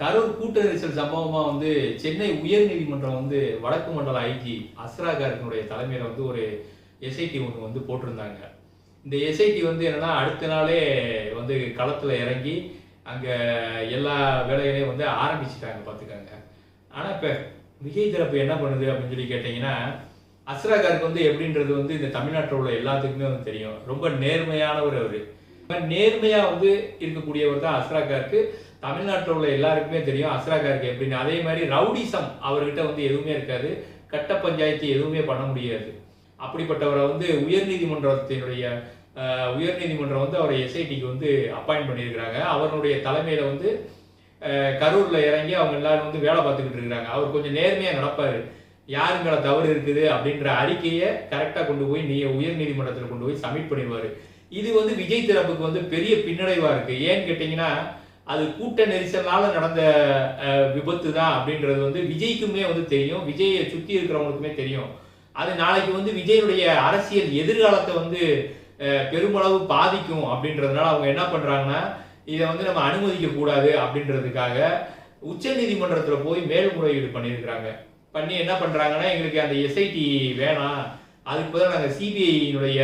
கரூர் கூட்ட நெரிசல் சம்பவமா வந்து சென்னை உயர்நீதிமன்றம் வந்து வடக்கு மண்டல ஐஜி அஸ்ரா கார்கனுடைய தலைமையில வந்து ஒரு எஸ்ஐடி ஒன்று வந்து போட்டிருந்தாங்க. இந்த எஸ்ஐடி வந்து என்னன்னா அடுத்த நாளே வந்து களத்துல இறங்கி அங்க எல்லா வேலைகளையும் வந்து ஆரம்பிச்சிட்டாங்க பார்த்துக்கோங்க ஆனா இப்ப விஜய் தரப்பு என்ன பண்ணுது அப்படின்னு சொல்லி கேட்டீங்கன்னா அஸ்ரா கார்க் வந்து எப்படின்றது வந்து இந்த தமிழ்நாட்டில் உள்ள எல்லாத்துக்குமே வந்து தெரியும். ரொம்ப நேர்மையானவர் அவர். நேர்மையா வந்து இருக்கக்கூடியவர் தான் அஸ்ரா கார்க்கு தமிழ்நாட்டில் உள்ள எல்லாருக்குமே தெரியும் அஸ்ரா கார்க்கு எப்படின்னு. அதே மாதிரி ரவுடிசம் அவர்கிட்ட வந்து எதுவுமே இருக்காது. கட்ட பஞ்சாயத்து எதுவுமே பண்ண முடியாது. அப்படிப்பட்டவரை வந்து உயர்நீதிமன்றத்தினுடைய உயர்நீதிமன்றம் வந்து அவரை எஸ்ஐடிக்கு வந்து அப்பாயிண்ட் பண்ணியிருக்கிறாங்க. அவருடைய தலைமையில் வந்து கரூரில் இறங்கி அவங்க எல்லாரும் வந்து வேலை பார்த்துக்கிட்டு இருக்கிறாங்க. அவர் கொஞ்சம் நேர்மையாக நடப்பார். யாரு தவறு இருக்குது அப்படின்ற அறிக்கையை கரெக்டாக கொண்டு போய் நீ உயர் நீதிமன்றத்தில் கொண்டு போய் சப்மிட் பண்ணிடுவார். இது வந்து விஜய் தரப்புக்கு வந்து பெரிய பின்னடைவாக இருக்குது ஏன்னு கேட்டிங்கன்னா அது கூட்ட நெரிசல்னால நடந்த விபத்து தான் அப்படின்றது வந்து விஜய்க்குமே வந்து தெரியும். விஜயை சுற்றி இருக்கிறவங்களுக்குமே தெரியும். அது நாளைக்கு வந்து விஜயனுடைய அரசியல் எதிர்காலத்தை வந்து பெருமளவு பாதிக்கும் அப்படின்றதுனால அவங்க என்ன பண்ணுறாங்கன்னா இதை வந்து நம்ம அனுமதிக்க கூடாது அப்படின்றதுக்காக உச்ச நீதிமன்றத்தில் போய் மேல்முறையீடு பண்ணியிருக்கிறாங்க. பண்ணி என்ன பண்ணுறாங்கன்னா எங்களுக்கு அந்த எஸ்ஐடி வேணாம். அதுக்கு பதிலாக நாங்கள் சிபிஐனுடைய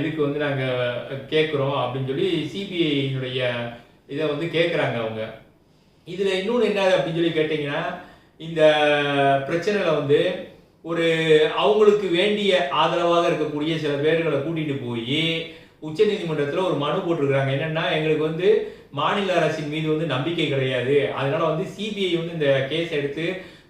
இதுக்கு வந்து நாங்கள் கேட்குறோம் அப்படின்னு சொல்லி சிபிஐனுடைய இதை வந்து கேட்குறாங்க அவங்க. இதில் இன்னொன்று என்ன அப்படின்னு சொல்லி கேட்டிங்கன்னா இந்த பிரச்சனையில் வந்து ஒரு அவங்களுக்கு வேண்டிய ஆதரவாக இருக்கக்கூடிய சில பேர்களை கூட்டிகிட்டு போய் உச்சநீதிமன்றத்தில் ஒரு மனு போட்டிருக்கிறாங்க. என்னென்னா எங்களுக்கு வந்து மாநில அரசின் மீது வந்து நம்பிக்கை கிடையாது. அதனால வந்து சிபிஐ வந்து இந்த கேஸ் எடுத்து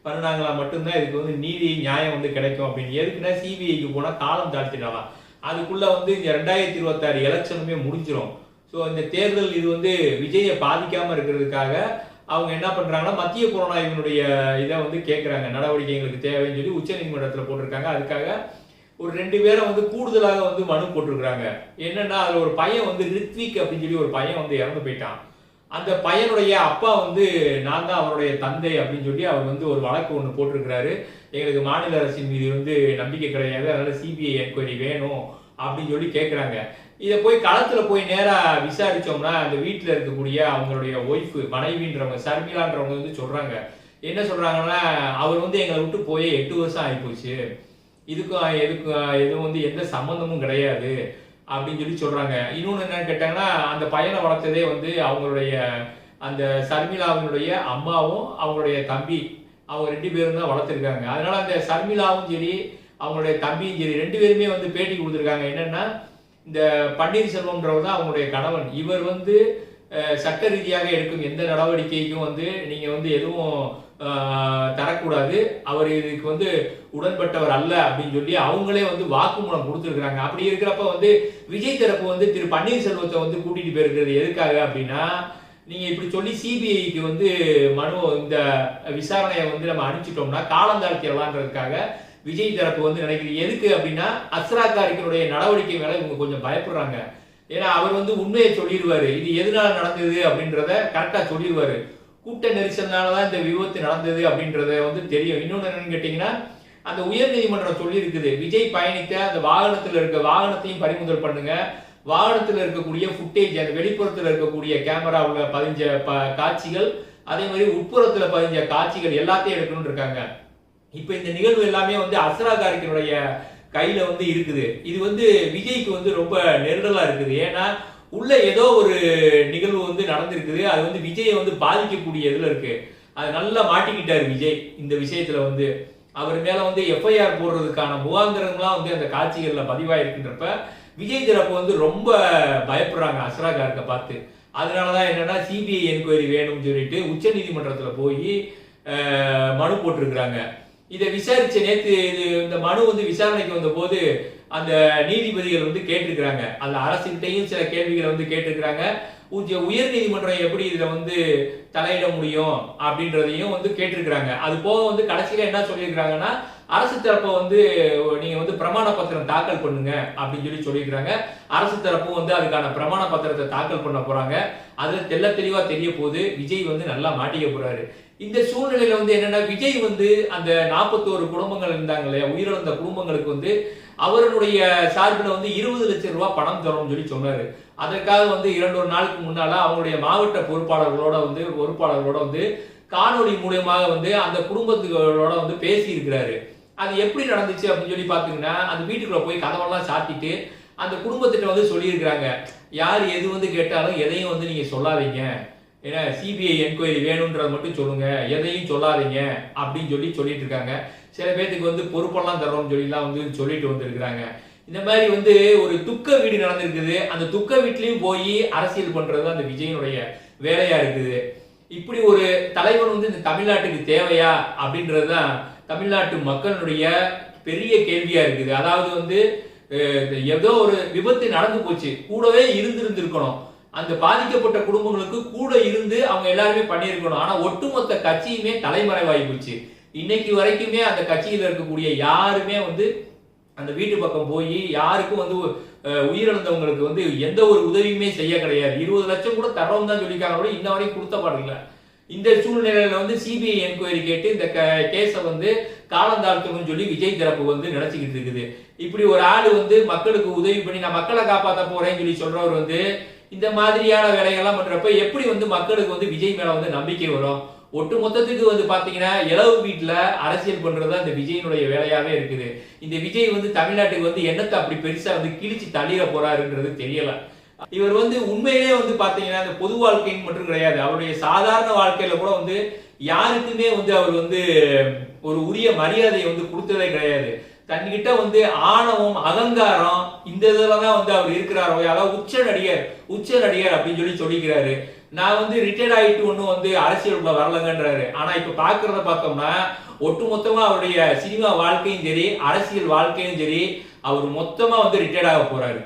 பண்ணாங்களா மட்டும்தான் இதுக்கு வந்து நீதி நியாயம் வந்து கிடைக்கும் அப்படின்னு. எதுக்குன்னா சிபிஐக்கு போனால் காலம் தாழ்த்திடலாம் அதுக்குள்ளே வந்து இந்த ரெண்டாயிரத்தி இருபத்தாறு எலெக்ஷனுமே முடிஞ்சிடும் ஸோ இந்த தேர்தல் இது வந்து விஜயை பாதிக்காமல் இருக்கிறதுக்காக அவங்க என்ன பண்ணுறாங்கன்னா மத்திய புலனாய்வினுடைய இதை வந்து கேட்குறாங்க நடவடிக்கை எங்களுக்கு தேவைன்னு சொல்லி உச்சநீதிமன்றத்தில் போட்டிருக்காங்க. அதுக்காக ஒரு ரெண்டு பேரை வந்து கூடுதலாக வந்து மனு போட்டிருக்கிறாங்க. என்னன்னா அதில் ஒரு பையன் வந்து ரித்விக் அப்படின்னு சொல்லி ஒரு பையன் வந்து இறந்து போயிட்டான். அந்த பையனுடைய அப்பா வந்து நான் தான் அவருடைய தந்தை அப்படின்னு சொல்லி அவர் வந்து ஒரு வழக்கு ஒன்று போட்டிருக்கிறாரு. எங்களுக்கு மாநில அரசின் மீது வந்து நம்பிக்கை கிடையாது. அதனால சிபிஐ என்கொயரி வேணும். அப்படின்னு சொல்லி கேட்குறாங்க இதை போய் களத்தில் போய் நேராக விசாரித்தோம்னா அந்த வீட்டில் இருக்கக்கூடிய அவங்களுடைய ஒய்ஃப் மனைவின்றவங்க சர்மிலான்றவங்க வந்து சொல்கிறாங்க என்ன சொல்கிறாங்கன்னா அவர் வந்து எங்களை விட்டு போய் எட்டு வருஷம் ஆகிப்போச்சு இதுக்கும் எதுக்கும் எதுவும் வந்து எந்த சம்மந்தமும் கிடையாது அப்படின்னு சொல்லி சொல்கிறாங்க இன்னொன்று என்னன்னு கேட்டாங்கன்னா அந்த பையனை வளர்த்ததே வந்து அவங்களுடைய அந்த சர்மிலாவினுடைய அம்மாவும் அவங்களுடைய தம்பி அவங்க ரெண்டு பேரும் தான் வளர்த்துருக்காங்க. அதனால அந்த சர்மிலாவும் சரி அவங்களுடைய தம்பியும் சரி ரெண்டு பேருமே வந்து பேட்டி கொடுத்துருக்காங்க. என்னன்னா இந்த பன்னீர்செல்வம்ன்றவர் தான் அவங்களுடைய கணவன். இவர் வந்து சட்ட ரீதியாக எடுக்கும் எந்த நடவடிக்கைக்கும் வந்து நீங்கள் வந்து எதுவும் தரக்கூடாது. அவர் இதுக்கு வந்து உடன்பட்டவர் அல்ல அப்படின்னு சொல்லி அவங்களே வந்து வாக்குமூலம் கொடுத்துருக்குறாங்க. அப்படி இருக்கிறப்ப வந்து விஜய் தரப்பு வந்து திரு பன்னீர்செல்வத்தை வந்து கூட்டிட்டு போயிருக்கிறது எதுக்காக அப்படின்னா நீங்க இப்படி சொல்லி சிபிஐக்கு வந்து மனு இந்த விசாரணையை வந்து நம்ம அனுப்பிச்சிட்டோம்னா காலந்தாழ்த்திடலான்றதுக்காக விஜய் தரப்பு வந்து நினைக்கிறது எதுக்கு அப்படின்னா அஸ்ரா காரிக்கனுடைய நடவடிக்கை மேல இவங்க கொஞ்சம் பயப்படுறாங்க. ஏன்னா அவர் வந்து உண்மையை சொல்லிடுவாரு. இது எதனால நடந்தது அப்படின்றத கரெக்டா சொல்லிடுவாரு. கூட்ட நெரிசல்னால தான் இந்த விபத்து நடந்தது அப்படின்றத வந்து தெரியும். இன்னொன்று என்னன்னு கேட்டீங்கன்னா அந்த உயர்நீதிமன்றம் சொல்லி இருக்குது விஜய் பயணித்த அந்த வாகனத்தில் இருக்க வாகனத்தையும் பறிமுதல் பண்ணுங்க. வாகனத்தில் இருக்கக்கூடிய ஃபுட்டேஜ் அந்த வெளிப்புறத்தில் இருக்கக்கூடிய கேமராவில் பதிஞ்ச ப- காட்சிகள் அதே மாதிரி உட்புறத்தில் பதிஞ்ச காட்சிகள் எல்லாத்தையும் எடுக்கணும்னு இருக்காங்க. இப்போ இந்த நிகழ்வு எல்லாமே வந்து அஸ்ரா காரிக்கனுடைய கையில வந்து இருக்குது. இது வந்து விஜய்க்கு வந்து ரொம்ப நெருடலா இருக்குது. ஏன்னா உள்ள ஏதோ ஒரு நிகழ்வு வந்து நடந்திருக்குது. அது வந்து விஜயை வந்து பாதிக்கக்கூடிய இதுல இருக்கு. அது நல்லா மாட்டிக்கிட்டாரு விஜய் இந்த விஷயத்துல வந்து. அவர் மேல வந்து எஃப்ஐஆர் போடுறதுக்கான முகாந்திரங்கள்லாம் வந்து அந்த காட்சிகள்ல பதிவாயிருக்குன்றப்ப விஜய் தரப்பு வந்து ரொம்ப பயப்படுறாங்க அஸ்ரா கார்க்கை பார்த்து. அதனாலதான் என்னன்னா சிபிஐ என்கொயரி வேணும்னு சொல்லிட்டு உச்ச நீதிமன்றத்துல போய் மனு போட்டிருக்கிறாங்க. இதை விசாரிச்ச நேத்து இது இந்த மனு வந்து விசாரணைக்கு வந்த போது அந்த நீதிபதிகள் வந்து கேட்டிருக்கிறாங்க. அந்த அரசுகிட்டையும் சில கேள்விகளை வந்து கேட்டிருக்கிறாங்க. உயர் நீதிமன்றம் எப்படி இதுல வந்து தலையிட முடியும் அப்படின்றதையும் வந்து கேட்டிருக்கிறாங்க. அது போக வந்து கடைசியில என்ன சொல்லியிருக்கிறாங்கன்னா அரசு தரப்பை வந்து நீங்க வந்து பிரமாண பத்திரம் தாக்கல் பண்ணுங்க அப்படின்னு சொல்லி சொல்லியிருக்கிறாங்க. அரசு தரப்பும் வந்து அதுக்கான பிரமாண பத்திரத்தை தாக்கல் பண்ண போறாங்க. அதுல தெல்ல தெளிவா தெரிய போகுது. விஜய் வந்து நல்லா மாட்டிக்க போறாரு. இந்த சூழ்நிலையில வந்து என்னன்னா விஜய் வந்து அந்த நாற்பத்தோரு குடும்பங்கள் இருந்தாங்க இல்லையா உயிரிழந்த குடும்பங்களுக்கு வந்து அவருடைய சார்பில் வந்து இருபது லட்சம் ரூபாய் பணம் தரோம்னு சொல்லி சொன்னாரு. அதற்காக வந்து இரண்டு ஒரு நாளுக்கு முன்னால அவங்களுடைய மாவட்ட பொறுப்பாளர்களோட வந்து பொறுப்பாளர்களோட வந்து காணொளி மூலியமாக வந்து அந்த குடும்பத்துகளோட வந்து பேசி இருக்கிறாரு அது எப்படி நடந்துச்சு அப்படின்னு சொல்லி பாத்தீங்கன்னா அந்த வீட்டுக்குள்ள போய் கதவெல்லாம் சாத்திட்டு அந்த குடும்பத்திட்ட வந்து சொல்லியிருக்கிறாங்க. யார் எது வந்து கேட்டாலும் எதையும் வந்து நீங்க சொல்லாதீங்க. ஏன்னா சிபிஐ என்கொயரி வேணுன்றதை மட்டும் சொல்லுங்க. எதையும் சொல்லாதீங்க அப்படின்னு சொல்லி சொல்லிட்டு இருக்காங்க. சில பேர்த்துக்கு வந்து பொறுப்பெல்லாம் தரோம்னு சொல்லிலாம் வந்து சொல்லிட்டு வந்திருக்கிறாங்க. இந்த மாதிரி வந்து ஒரு துக்க வீடு நடந்திருக்குது. அந்த துக்க வீட்லயும் போய் அரசியல் பண்றது அந்த விஜயனுடைய வேலையா இருக்குது. இப்படி ஒரு தலைவன் வந்து இந்த தமிழ்நாட்டுக்கு தேவையா அப்படின்றது தான் தமிழ்நாட்டு மக்களுடைய பெரிய கேள்வியா இருக்குது. அதாவது வந்து ஏதோ ஒரு விபத்து நடந்து போச்சு. கூடவே இருந்திருந்திருக்கணும். அந்த பாதிக்கப்பட்ட குடும்பங்களுக்கு அவங்க எல்லாருமே பண்ணியிருக்கணும். ஆனா ஒட்டுமொத்த கட்சியுமே தலைமறைவாகி போச்சு. இன்னைக்கு வரைக்குமே அந்த கட்சியில் இருக்கக்கூடிய யாருமே வந்து அந்த வீட்டு பக்கம் போய் யாருக்கும் வந்து உயிரிழந்தவங்களுக்கு வந்து எந்த ஒரு உதவியுமே செய்ய கிடையாது. இருபது லட்சம் கூட தரோம் தான் சொல்லியிருக்காங்க கூட இன்ன வரைக்கும் கொடுத்த பாருங்கள இந்த சூழ்நிலையில வந்து சிபிஐ என்கொயரி கேட்டு இந்த கேஸை வந்து காலந்தாழ்த்தணும்னு சொல்லி விஜய் தரப்பு வந்து நினைச்சுக்கிட்டு இருக்குது. இப்படி ஒரு ஆள் வந்து மக்களுக்கு உதவி பண்ணி நான் மக்களை காப்பாற்ற போறேன்னு சொல்லி சொல்றவர் வந்து இந்த மாதிரியான வேலைகள்லாம் பண்றப்ப எப்படி வந்து மக்களுக்கு வந்து விஜய் மேல வந்து நம்பிக்கை வரும்? ஒட்டு மொத்தத்துக்கு வந்து பாத்தீங்கன்னா இளவு வீட்டுல அரசியல் பண்றது தான் இந்த விஜயனுடைய வேலையாவே இருக்குது. இந்த விஜய் வந்து தமிழ்நாட்டுக்கு வந்து என்னத்தை அப்படி பெருசா வந்து கிழிச்சு தள்ளிட போறாருன்றது தெரியல. இவர் வந்து உண்மையிலே வந்து பாத்தீங்கன்னா இந்த பொது வாழ்க்கைன்னு மட்டும் கிடையாது. அவருடைய சாதாரண வாழ்க்கையில கூட வந்து யாருக்குமே வந்து அவர் வந்து ஒரு உரிய மரியாதையை வந்து கொடுத்ததே கிடையாது. தன்கிட்ட வந்து ஆணவம் அகங்காரம் இந்த இதுல தான் வந்து அவர் இருக்கிறாரோ. அதாவது உச்ச நடிகர் உச்ச நடிகர் அப்படின்னு சொல்லி சொல்லிக்கிறாரு. நான் வந்து ரிட்டையர்ட் ஆகிட்டு ஒன்றும் வந்து அரசியலுக்குள்ள வரலங்கன்றாரு. ஆனால் இப்போ பார்க்குறத பார்த்தோம்னா ஒட்டுமொத்தமாக அவருடைய சினிமா வாழ்க்கையும் சரி அரசியல் வாழ்க்கையும் சரி அவர் மொத்தமாக வந்து ரிட்டையர்ட் ஆக போகிறாரு